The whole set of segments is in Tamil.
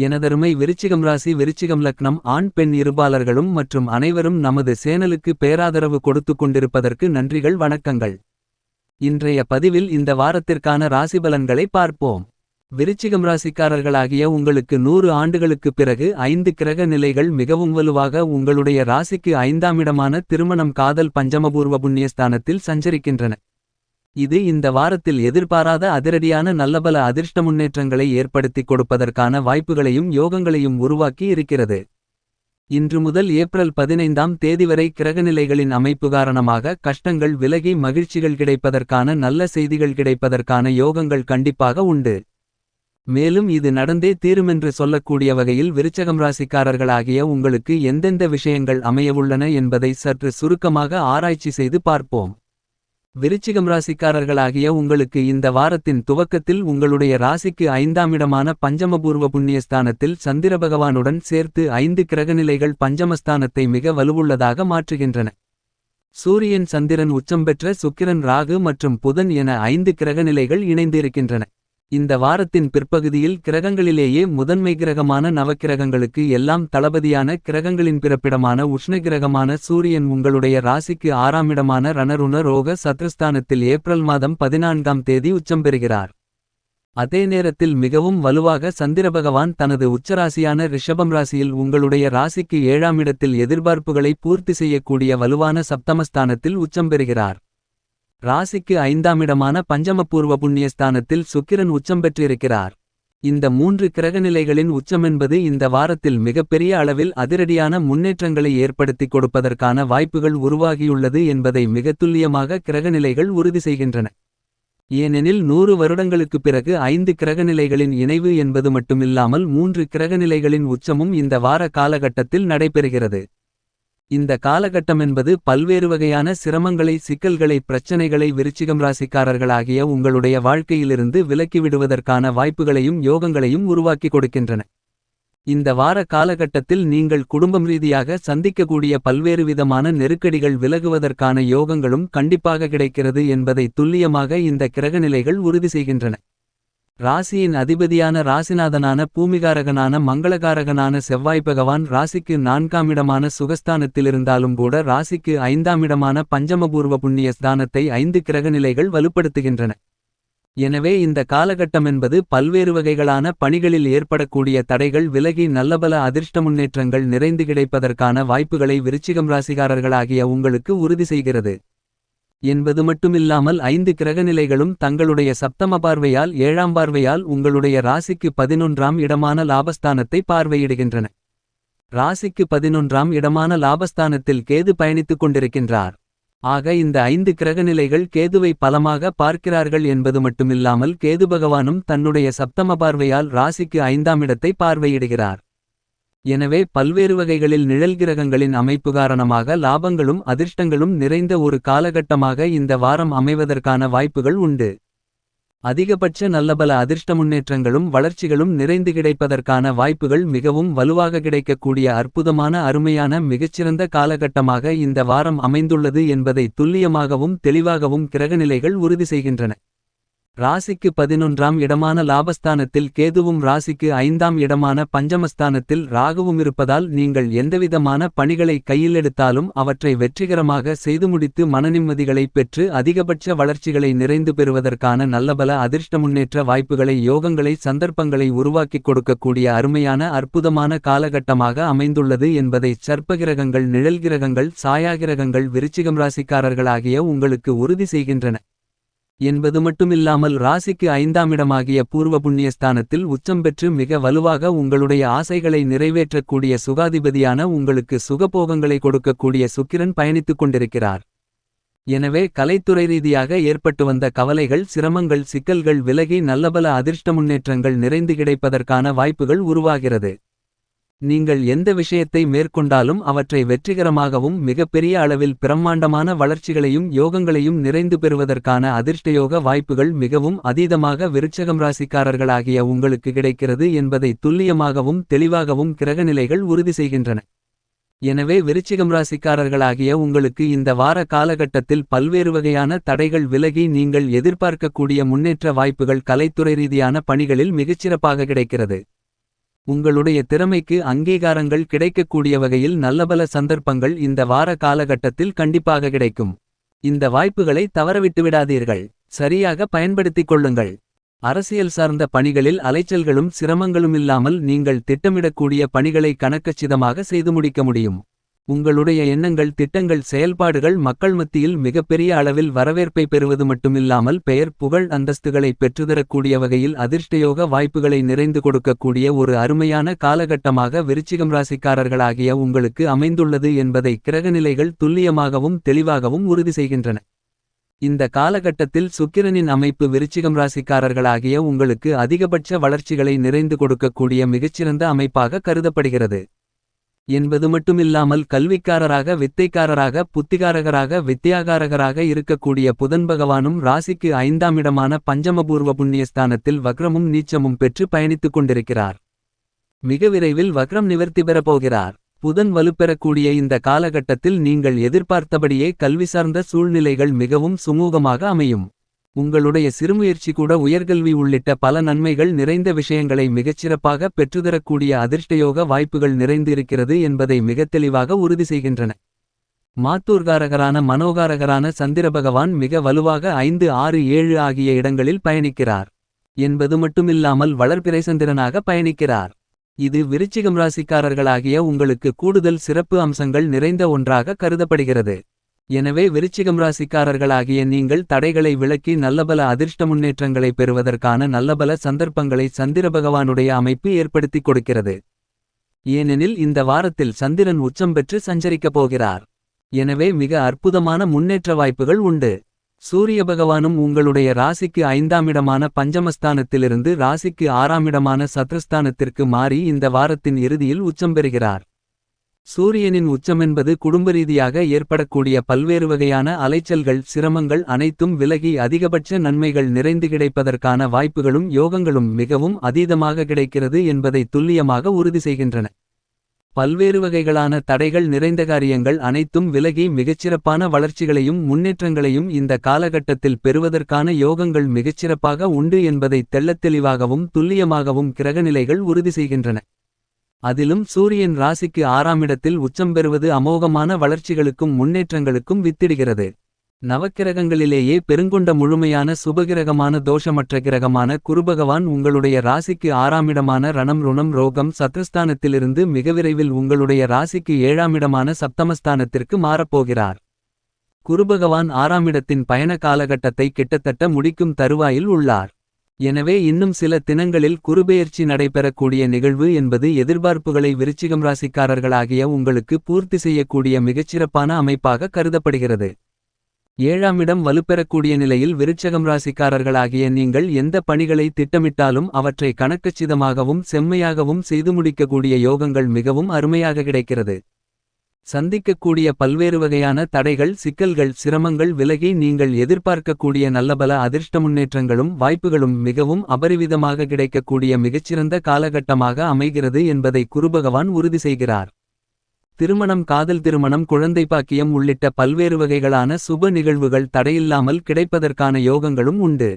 எனதருமை விருச்சிகம் ராசி விருச்சிகம் லக்னம் ஆண் பெண் இருபாலர்களும் மற்றும் அனைவரும் நமது சேனலுக்கு பேராதரவு கொடுத்து கொண்டிருப்பதற்கு நன்றிகள் வணக்கங்கள். இன்றைய பதிவில் இந்த வாரத்திற்கான ராசிபலன்களை பார்ப்போம். விருச்சிகம் ராசிக்காரர்களாகிய உங்களுக்கு நூறு ஆண்டுகளுக்குப் பிறகு ஐந்து கிரக நிலைகள் மிகவும் வலுவாக உங்களுடைய ராசிக்கு ஐந்தாம் இடமான திருமணம் காதல் பஞ்சமபூர்வ புண்ணியஸ்தானத்தில் சஞ்சரிக்கின்றன. இது இந்த வாரத்தில் எதிர்பாராத அதிரடியான நல்லபல அதிர்ஷ்ட முன்னேற்றங்களை ஏற்படுத்திக் கொடுப்பதற்கான வாய்ப்புகளையும் யோகங்களையும் உருவாக்கி இருக்கிறது. இன்று முதல் ஏப்ரல் பதினைந்தாம் தேதி வரை கிரகநிலைகளின் அமைப்பு காரணமாக கஷ்டங்கள் விலகி மகிழ்ச்சிகள் கிடைப்பதற்கான நல்ல செய்திகள் கிடைப்பதற்கான யோகங்கள் கண்டிப்பாக உண்டு. மேலும் இது நடந்தே தீருமென்று சொல்லக்கூடிய வகையில் விருச்சகம் ராசிக்காரர்களாகிய உங்களுக்கு எந்தெந்த விஷயங்கள் அமையவுள்ளன என்பதை சற்று சுருக்கமாக ஆராய்ச்சி செய்து பார்ப்போம். விருச்சிகம் ராசிக்காரர்களாகிய உங்களுக்கு இந்த வாரத்தின் துவக்கத்தில் உங்களுடைய ராசிக்கு ஐந்தாம் இடமான பஞ்சமபூர்வ புண்ணியஸ்தானத்தில் சந்திர பகவானுடன் சேர்த்து ஐந்து கிரகநிலைகள் பஞ்சமஸ்தானத்தை மிக வலுவுள்ளதாக மாற்றுகின்றன. சூரியன் சந்திரன் உச்சம் பெற்ற சுக்கிரன் ராகு மற்றும் புதன் என ஐந்து கிரகநிலைகள் இணைந்திருக்கின்றன. இந்த வாரத்தின் பிற்பகுதியில் கிரகங்களிலேயே முதன்மை கிரகமான நவக்கிரகங்களுக்கு எல்லாம் தளபதியான கிரகங்களின் பிறப்பிடமான உஷ்ண கிரகமான சூரியன் உங்களுடைய ராசிக்கு ஆறாம் இடமான ரணருண ரோக சத்ருஸ்தானத்தில் ஏப்ரல் மாதம் பதினான்காம் தேதி உச்சம் பெறுகிறார். அதே நேரத்தில் மிகவும் வலுவாக சந்திர பகவான் தனது உச்சராசியான ரிஷபம் ராசியில் உங்களுடைய ராசிக்கு ஏழாம் இடத்தில் எதிர்பார்ப்புகளை பூர்த்தி செய்யக்கூடிய வலுவான சப்தமஸ்தானத்தில் உச்சம் பெறுகிறார். ராசிக்கு ஐந்தாம் இடமான பஞ்சமபூர்வ புண்ணியஸ்தானத்தில் சுக்கிரன் உச்சம் பெற்றிருக்கிறார். இந்த மூன்று கிரகநிலைகளின் உச்சமென்பது இந்த வாரத்தில் மிகப்பெரிய அளவில் அதிரடியான முன்னேற்றங்களை ஏற்படுத்திக் கொடுப்பதற்கான வாய்ப்புகள் உருவாகியுள்ளது என்பதை மிகத் துல்லியமாக கிரகநிலைகள் உறுதி செய்கின்றன. ஏனெனில் நூறு வருடங்களுக்குப் பிறகு ஐந்து கிரகநிலைகளின் இணைவு என்பது மட்டுமில்லாமல் மூன்று கிரகநிலைகளின் உச்சமும் இந்த வார காலகட்டத்தில் நடைபெறுகிறது. இந்த காலகட்டமென்பது பல்வேறு வகையான சிரமங்களை சிக்கல்களை பிரச்சனைகளை விருச்சிகம் ராசிக்காரர்களாகிய உங்களுடைய வாழ்க்கையிலிருந்து விலக்கிவிடுவதற்கான வாய்ப்புகளையும் யோகங்களையும் உருவாக்கி கொடுக்கின்றன. இந்த வார காலகட்டத்தில் நீங்கள் குடும்பம் ரீதியாக சந்திக்கக்கூடிய பல்வேறு விதமான நெருக்கடிகள் விலகுவதற்கான யோகங்களும் கண்டிப்பாக கிடைக்கிறது என்பதை துல்லியமாக இந்த கிரகநிலைகள் உறுதி செய்கின்றன. ராசியின் அதிபதியான ராசிநாதனான பூமிகாரகனான மங்களகாரகனான செவ்வாய் பகவான் ராசிக்கு நான்காம் இடமான சுகஸ்தானத்திலிருந்தாலும் கூட ராசிக்கு ஐந்தாம் இடமான பஞ்சமபூர்வ புண்ணிய ஸ்தானத்தை ஐந்து கிரகநிலைகள் வலுப்படுத்துகின்றன. எனவே இந்த காலகட்டம் என்பது பல்வேறு வகைகளான பணிகளில் ஏற்படக்கூடிய தடைகள் விலகி நல்லபல அதிர்ஷ்ட முன்னேற்றங்கள் நிறைந்து கிடைப்பதற்கான வாய்ப்புகளை விருச்சிகம் ராசிகாரர்களாகிய உங்களுக்கு உறுதி செய்கிறது. என்பது மட்டுமில்லாமல் ஐந்து கிரகநிலைகளும் தங்களுடைய சப்தம பார்வையால் ஏழாம் பார்வையால் உங்களுடைய ராசிக்கு பதினொன்றாம் இடமான லாபஸ்தானத்தை பார்வையிடுகின்றன. ராசிக்கு பதினொன்றாம் இடமான லாபஸ்தானத்தில் கேது பயணித்துக் கொண்டிருக்கின்றார். ஆக இந்த ஐந்து கிரகநிலைகள் கேதுவை பலமாக பார்க்கிறார்கள் என்பது மட்டுமில்லாமல் கேது பகவானும் தன்னுடைய சப்தம பார்வையால் ராசிக்கு ஐந்தாம் இடத்தை பார்வையிடுகிறார். எனவே பல்வேறு வகைகளில் நிழல் கிரகங்களின் அமைப்பு காரணமாக லாபங்களும் அதிர்ஷ்டங்களும் நிறைந்த ஒரு காலகட்டமாக இந்த வாரம் அமைவதற்கான வாய்ப்புகள் உண்டு. அதிகபட்ச நல்லபல அதிர்ஷ்ட முன்னேற்றங்களும் வளர்ச்சிகளும் நிறைந்து கிடைப்பதற்கான வாய்ப்புகள் மிகவும் வலுவாக கிடைக்கக்கூடிய அற்புதமான அருமையான மிகச்சிறந்த காலகட்டமாக இந்த வாரம் அமைந்துள்ளது என்பதை துல்லியமாகவும் தெளிவாகவும் கிரகநிலைகள் உறுதி செய்கின்றன. ராசிக்கு பதினொன்றாம் இடமான லாபஸ்தானத்தில் கேதுவும் ராசிக்கு ஐந்தாம் இடமான பஞ்சமஸ்தானத்தில் ராகுவும் இருப்பதால் நீங்கள் எந்தவிதமான பணிகளை கையில் எடுத்தாலும் அவற்றை வெற்றிகரமாக செய்து முடித்து மனநிம்மதிகளை பெற்று அதிகபட்ச வளர்ச்சிகளை நிறைந்து பெறுவதற்கான நல்லபல அதிர்ஷ்ட முன்னேற்ற வாய்ப்புகளை யோகங்களை சந்தர்ப்பங்களை உருவாக்கிக் கொடுக்கக்கூடிய அருமையான அற்புதமான காலகட்டமாக அமைந்துள்ளது என்பதை சர்ப்பகிரகங்கள் நிழல்கிரகங்கள் சாயாகிரகங்கள் விருச்சிகம் ராசிக்காரர்களாகிய உங்களுக்கு உறுதி செய்கின்றன. என்பது மட்டுமில்லாமல் ராசிக்கு ஐந்தாம் இடமாகிய பூர்வ புண்ணியஸ்தானத்தில் உச்சம் பெற்று மிக வலுவாக உங்களுடைய ஆசைகளை நிறைவேற்றக்கூடிய சுகாதிபதியான உங்களுக்கு சுகபோகங்களை கொடுக்கக்கூடிய சுக்கிரன் பயணித்துக் கொண்டிருக்கிறார். எனவே கலைத்துறை ரீதியாக ஏற்பட்டு வந்த கவலைகள் சிரமங்கள் சிக்கல்கள் விலகி நல்லபல அதிர்ஷ்ட முன்னேற்றங்கள் நிறைந்து கிடைப்பதற்கான வாய்ப்புகள் உருவாகிறது. நீங்கள் எந்த விஷயத்தை மேற்கொண்டாலும் அவற்றை வெற்றிகரமாகவும் மிகப்பெரிய அளவில் பிரம்மாண்டமான வளர்ச்சிகளையும் யோகங்களையும் நிறைந்து பெறுவதற்கான அதிர்ஷ்டயோக வாய்ப்புகள் மிகவும் அதீதமாக விருட்சகம் ராசிக்காரர்களாகிய உங்களுக்கு கிடைக்கிறது என்பதை துல்லியமாகவும் தெளிவாகவும் கிரகநிலைகள் உறுதி செய்கின்றன. எனவே விருச்சிகம் ராசிக்காரர்களாகிய உங்களுக்கு இந்த வார காலகட்டத்தில் பல்வேறு வகையான தடைகள் விலகி நீங்கள் எதிர்பார்க்கக்கூடிய முன்னேற்ற வாய்ப்புகள் கலைத்துறை ரீதியான பணிகளில் மிகச்சிறப்பாக கிடைக்கிறது. உங்களுடைய திறமைக்கு அங்கீகாரங்கள் கிடைக்கக்கூடிய வகையில் நல்லபல சந்தர்ப்பங்கள் இந்த வார காலகட்டத்தில் கண்டிப்பாக கிடைக்கும். இந்த வாய்ப்புகளை தவறவிட்டுவிடாதீர்கள். சரியாக பயன்படுத்திக் கொள்ளுங்கள். அரசியல் சார்ந்த பணிகளில் அலைச்சல்களும் சிரமங்களும் இல்லாமல் நீங்கள் திட்டமிடக்கூடிய பணிகளை கணக்கச்சிதமாக செய்து முடிக்க முடியும். உங்களுடைய எண்ணங்கள் திட்டங்கள் செயல்பாடுகள் மக்கள் மத்தியில் மிகப்பெரிய அளவில் வரவேற்பை பெறுவது மட்டுமில்லாமல் பெயர் புகழ் அந்தஸ்துகளை பெற்றுதரக்கூடிய வகையில் அதிர்ஷ்டயோக வாய்ப்புகளை நிறைந்து கொடுக்கக்கூடிய ஒரு அருமையான காலகட்டமாக விருச்சிகம் ராசிக்காரர்களாகிய உங்களுக்கு அமைந்துள்ளது என்பதை கிரகநிலைகள் துல்லியமாகவும் தெளிவாகவும் உறுதி செய்கின்றன. இந்த காலகட்டத்தில் சுக்கிரனின் அமைப்பு விருச்சிகம் ராசிக்காரர்களாகிய உங்களுக்கு அதிகபட்ச வளர்ச்சிகளை நிறைந்து கொடுக்கக்கூடிய மிகச்சிறந்த அமைப்பாக கருதப்படுகிறது. என்பது மட்டுமில்லாமல் கல்விக்காரராக வித்தைக்காரராக புத்திகாரகராக வித்தியாகாரகராக இருக்கக்கூடிய புதன் பகவானும் ராசிக்கு ஐந்தாம் இடமான பஞ்சமபூர்வ புண்ணியஸ்தானத்தில் வக்ரமும் நீச்சமும் பெற்று பயணித்துக் கொண்டிருக்கிறார். மிக விரைவில் வக்ரம் நிவர்த்தி பெறப்போகிறார் புதன் வலுப்பெறக்கூடிய இந்த காலகட்டத்தில் நீங்கள் எதிர்பார்த்தபடியே கல்வி சார்ந்த சூழ்நிலைகள் மிகவும் சுமூகமாக அமையும். உங்களுடைய சிறுமுயற்சி கூட உயர்கல்வி உள்ளிட்ட பல நன்மைகள் நிறைந்த விஷயங்களை மிகச்சிறப்பாக பெற்றுதரக்கூடிய அதிர்ஷ்டயோக வாய்ப்புகள் நிறைந்து இருக்கிறது என்பதை மிகத் தெளிவாக உறுதி செய்கின்றன. மாத்தூர்காரகரான மனோகாரகரான சந்திரபகவான் மிக வலுவாக ஐந்து ஆறு ஏழு ஆகிய இடங்களில் பயணிக்கிறார். என்பது மட்டுமில்லாமல் வளர்பிறை சந்திரனாக பயணிக்கிறார். இது விருச்சிகம் ராசிக்காரர்களாகிய உங்களுக்கு கூடுதல் சிறப்பு அம்சங்கள் நிறைந்த ஒன்றாக கருதப்படுகிறது. எனவே விருச்சிகம் ராசிக்காரர்களாகிய நீங்கள் தடைகளை விளக்கி நல்லபல அதிர்ஷ்ட முன்னேற்றங்களை பெறுவதற்கான நல்லபல சந்தர்ப்பங்களை சந்திர பகவானுடைய அமைப்பு ஏற்படுத்திக் கொடுக்கிறது. ஏனெனில் இந்த வாரத்தில் சந்திரன் உச்சம் பெற்று சஞ்சரிக்கப் போகிறார். எனவே மிக அற்புதமான முன்னேற்ற வாய்ப்புகள் உண்டு. சூரிய பகவானும் உங்களுடைய ராசிக்கு ஐந்தாமிடமான பஞ்சமஸ்தானத்திலிருந்து ராசிக்கு ஆறாமிடமான சத்ரஸ்தானத்திற்கு மாறி இந்த வாரத்தின் இறுதியில் உச்சம் பெறுகிறார். சூரியனின் உச்சமென்பது குடும்பரீதியாக ஏற்படக்கூடிய பல்வேறு வகையான அலைச்சல்கள் சிரமங்கள் அனைத்தும் விலகி அதிகபட்ச நன்மைகள் நிறைந்து கிடைப்பதற்கான வாய்ப்புகளும் யோகங்களும் மிகவும் அதீதமாக கிடைக்கிறது என்பதை துல்லியமாக உறுதி செய்கின்றன. பல்வேறு வகைகளான தடைகள் நிறைந்த காரியங்கள் அனைத்தும் விலகி மிகச்சிறப்பான வளர்ச்சிகளையும் முன்னேற்றங்களையும் இந்த காலகட்டத்தில் பெறுவதற்கான யோகங்கள் மிகச்சிறப்பாக உண்டு என்பதை தெள்ளத்தெளிவாகவும் துல்லியமாகவும் கிரகநிலைகள் உறுதி செய்கின்றன. அதிலும் சூரியன் ராசிக்கு ஆறாமிடத்தில் உச்சம் பெறுவது அமோகமான வளர்ச்சிகளுக்கும் முன்னேற்றங்களுக்கும் வித்திடுகிறது. நவக்கிரகங்களிலேயே பெருங்கொண்ட முழுமையான சுபகிரகமான தோஷமற்ற கிரகமான குருபகவான் உங்களுடைய ராசிக்கு ஆறாமிடமான ரணம் ருணம் ரோகம் சத்ருஸ்தானத்திலிருந்து மிக விரைவில் உங்களுடைய ராசிக்கு ஏழாமிடமான சப்தமஸ்தானத்திற்கு மாறப்போகிறார். குருபகவான் ஆறாமிடத்தின் பயண காலகட்டத்தை கிட்டத்தட்ட முடிக்கும் தருவாயில் உள்ளார். எனவே இன்னும் சில தினங்களில் குறுபெயர்ச்சி நடைபெறக்கூடிய நிகழ்வு என்பது எதிர்பார்ப்புகளை விருச்சிகம் ராசிக்காரர்களாகிய உங்களுக்கு பூர்த்தி செய்யக்கூடிய மிகச்சிறப்பான அமைப்பாக கருதப்படுகிறது. ஏழாம் இடம் வலுப்பெறக்கூடிய நிலையில் விருச்சகம் ராசிக்காரர்களாகிய நீங்கள் எந்த பணிகளை திட்டமிட்டாலும் அவற்றை கணக்கச்சிதமாகவும் செம்மையாகவும் செய்து முடிக்கக்கூடிய யோகங்கள் மிகவும் அருமையாக கிடைக்கிறது. சந்திக்கக்கூடிய பல்வேறு வகையான தடைகள் சிக்கல்கள் சிரமங்கள் விலகி நீங்கள் எதிர்பார்க்கக்கூடிய நல்லபல அதிர்ஷ்ட முன்னேற்றங்களும் வாய்ப்புகளும் மிகவும் அபரிவிதமாக கிடைக்கக்கூடிய மிகச்சிறந்த காலகட்டமாக அமைகிறது என்பதை குருபகவான் உறுதி செய்கிறார். திருமணம் காதல் திருமணம் குழந்தை பாக்கியம் உள்ளிட்ட பல்வேறு வகைகளான சுப நிகழ்வுகள் தடையில்லாமல் கிடைப்பதற்கான யோகங்களும் உண்டு.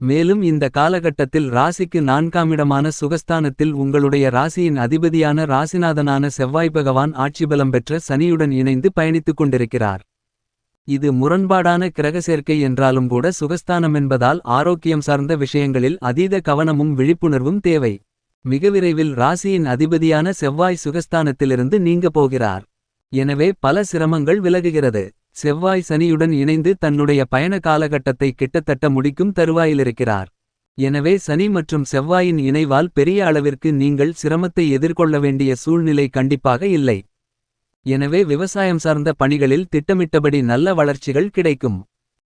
மேலும் இந்த காலகட்டத்தில் ராசிக்கு நான்காமிடமான சுகஸ்தானத்தில் உங்களுடைய ராசியின் அதிபதியான ராசிநாதனான செவ்வாய் பகவான் ஆட்சிபலம் பெற்ற சனியுடன் இணைந்து பயணித்துக் கொண்டிருக்கிறார். இது முரண்பாடான கிரக சேர்க்கை என்றாலும் கூட சுகஸ்தானம் என்பதால் ஆரோக்கியம் சார்ந்த விஷயங்களில் அதீத கவனமும் விழிப்புணர்வும் தேவை. மிக விரைவில் ராசியின் அதிபதியான செவ்வாய் சுகஸ்தானத்திலிருந்து நீங்க போகிறார். எனவே பல சிரமங்கள் விலகுகிறது. செவ்வாய் சனியுடன் இணைந்து தன்னுடைய பயண காலகட்டத்தை கிட்டத்தட்ட முடிக்கும் தருவாயிலிருக்கிறார். எனவே சனி மற்றும் செவ்வாயின் இணைவால் பெரிய அளவிற்கு நீங்கள் சிரமத்தை எதிர்கொள்ள வேண்டிய சூழ்நிலை கண்டிப்பாக இல்லை. எனவே விவசாயம் சார்ந்த பணிகளில் திட்டமிட்டபடி நல்ல வளர்ச்சிகள் கிடைக்கும்.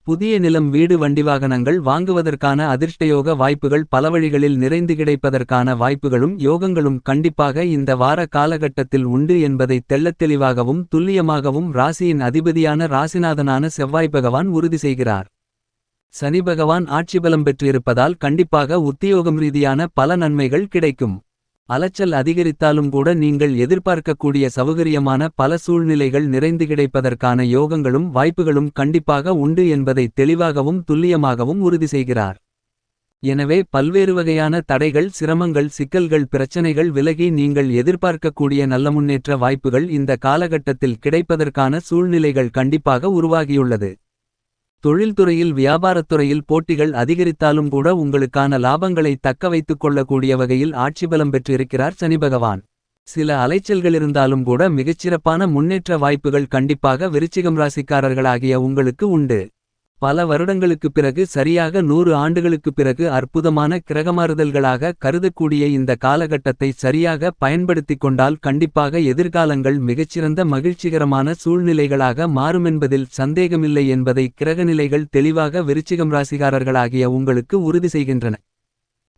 புதிய நிலம் வீடு வண்டிவாகனங்கள் வாங்குவதற்கான அதிர்ஷ்டயோக வாய்ப்புகள் பல வழிகளில் நிறைந்து கிடைப்பதற்கான வாய்ப்புகளும் யோகங்களும் கண்டிப்பாக இந்த வார காலகட்டத்தில் உண்டு என்பதை தெள்ளத்தெளிவாகவும் துல்லியமாகவும் ராசியின் அதிபதியான ராசிநாதனான செவ்வாய் பகவான் உறுதி செய்கிறார். சனி பகவான் ஆட்சிபலம் பெற்றிருப்பதால் கண்டிப்பாக உத்தியோகம் ரீதியான பல நன்மைகள் கிடைக்கும். அலைச்சல் அதிகரித்தாலும் கூட நீங்கள் எதிர்பார்க்கக்கூடிய சௌகரியமான பல சூழ்நிலைகள் நிறைந்து கிடைப்பதற்கான யோகங்களும் வாய்ப்புகளும் கண்டிப்பாக உண்டு என்பதை தெளிவாகவும் துல்லியமாகவும் உறுதி செய்கிறார். எனவே பல்வேறு வகையான தடைகள் சிரமங்கள் சிக்கல்கள் பிரச்சனைகள் விலகி நீங்கள் எதிர்பார்க்கக்கூடிய நல்ல முன்னேற்ற வாய்ப்புகள் இந்த காலகட்டத்தில் கிடைப்பதற்கான சூழ்நிலைகள் கண்டிப்பாக உருவாகியுள்ளது தொழில்துறையில் வியாபாரத்துறையில் போட்டிகள் அதிகரித்தாலும் கூட உங்களுக்கான லாபங்களை தக்க வைத்துக் கொள்ளக்கூடிய வகையில் ஆட்சிபலம் பெற்றிருக்கிறார் சனி பகவான். சில அலைச்சல்களிருந்தாலும் கூட மிகச்சிறப்பான முன்னேற்ற வாய்ப்புகள் கண்டிப்பாக விருச்சிகம் ராசிக்காரர்களாகிய உங்களுக்கு உண்டு. பல வருடங்களுக்குப் பிறகு சரியாக நூறு ஆண்டுகளுக்குப் பிறகு அற்புதமான கிரகமாறுதல்களாக கருதக்கூடிய இந்த காலகட்டத்தை சரியாக பயன்படுத்திக் கொண்டால் கண்டிப்பாக எதிர்காலங்கள் மிகச்சிறந்த மகிழ்ச்சிகரமான சூழ்நிலைகளாக மாறுமென்பதில் சந்தேகமில்லை என்பதை கிரகநிலைகள் தெளிவாக விருச்சிகம் ராசிகாரர்களாகிய உங்களுக்கு உறுதி செய்கின்றன.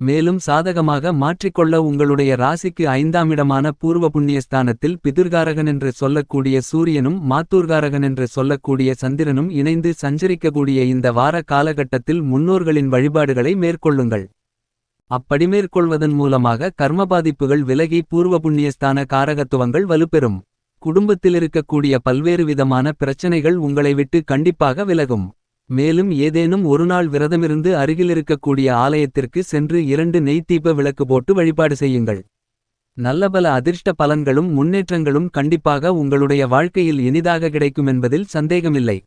மேலும் சாதகமாக மாற்றிக்கொள்ள உங்களுடைய ராசிக்கு ஐந்தாமிடமான பூர்வ புண்ணியஸ்தானத்தில் பிதிர்காரகனென்று சொல்லக்கூடிய சூரியனும் மாத்தூர்காரகன் என்று சொல்லக்கூடிய சந்திரனும் இணைந்து சஞ்சரிக்கக்கூடிய இந்த வார காலகட்டத்தில் முன்னோர்களின் வழிபாடுகளை மேற்கொள்ளுங்கள். அப்படி மேற்கொள்வதன் மூலமாக கர்ம பாதிப்புகள் விலகி பூர்வ புண்ணியஸ்தான காரகத்துவங்கள் வலுப்பெறும். குடும்பத்தில் இருக்கக்கூடிய பல்வேறு விதமான பிரச்சனைகள் உங்களை விட்டு கண்டிப்பாக விலகும். மேலும் ஏதேனும் ஒருநாள் விரதமிருந்து அருகிலிருக்கக்கூடிய ஆலயத்திற்கு சென்று இரண்டு நெய்த்தீப விளக்கு போட்டு வழிபாடு செய்யுங்கள். நல்லபல அதிர்ஷ்ட பலன்களும் முன்னேற்றங்களும் கண்டிப்பாக உங்களுடைய வாழ்க்கையில் இனிதாக கிடைக்கும் என்பதில் சந்தேகமில்லை.